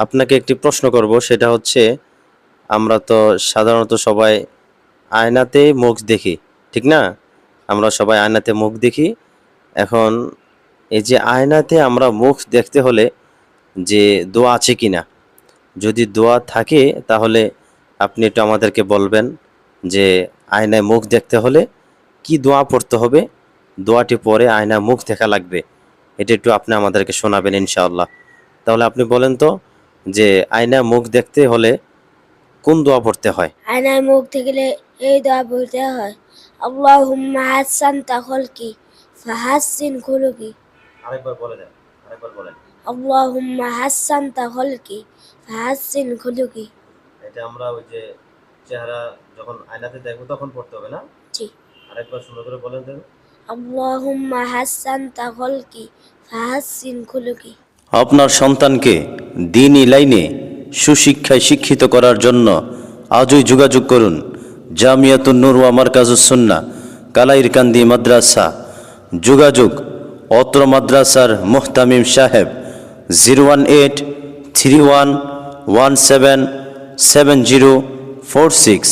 আপনাকে একটি প্রশ্ন করব, সেটা হচ্ছে, আমরা তো সাধারণত সবাই আয়নাতেই মুখ দেখি, ঠিক না? আমরা সবাই আয়নাতে মুখ দেখি। এখন, এই যে আয়নাতে আমরা মুখ দেখতে হলে যে দোয়া আছে কি না? যদি দোয়া থাকে, তাহলে আপনি একটু আমাদেরকে বলবেন যে আয়নায় মুখ দেখতে হলে কি দোয়া পড়তে হবে? দোয়াটি পরে আয়নায় মুখ দেখা লাগবে। এটা একটু আপনি আমাদেরকে শোনাবেন ইনশাআল্লাহ। তাহলে আপনি বলেন তো যে আয়নায় মুখ দেখতে হলে কোন দোয়া পড়তে হয়? আয়নায় মুখ দেখলে এই দোয়া বলতে হয় আল্লাহুম্মা হাসানতা খলকি ফাহাসিন খুলুকি। আরেকবার বলে দেন আরেকবার বলেন। আল্লাহুম্মা হাসানতা খলকি ফাহাসিন খুলুকি। এটা আমরা ওই যে চেহারা যখন আয়নাতে দেখব তখন পড়তে হবে না? জি। আরেকবার সুন্দর করে বলেন দেন। আল্লাহুম্মা হাসানতা খলকি ফাহাসিন খুলুকি। আপনার সন্তানকে দিনই লাইনে সুশিক্ষায় শিক্ষিত করার জন্য আজই যোগাযোগ করুন। জামিয়াতুন নুরওয়া ওয়া মারকাজুসুন্না কালাইরকান্দি মাদ্রাসা। যোগাযোগ অত্র মাদ্রাসার মুহতামিম সাহেব, zero one eight three one one seven seven zero four six.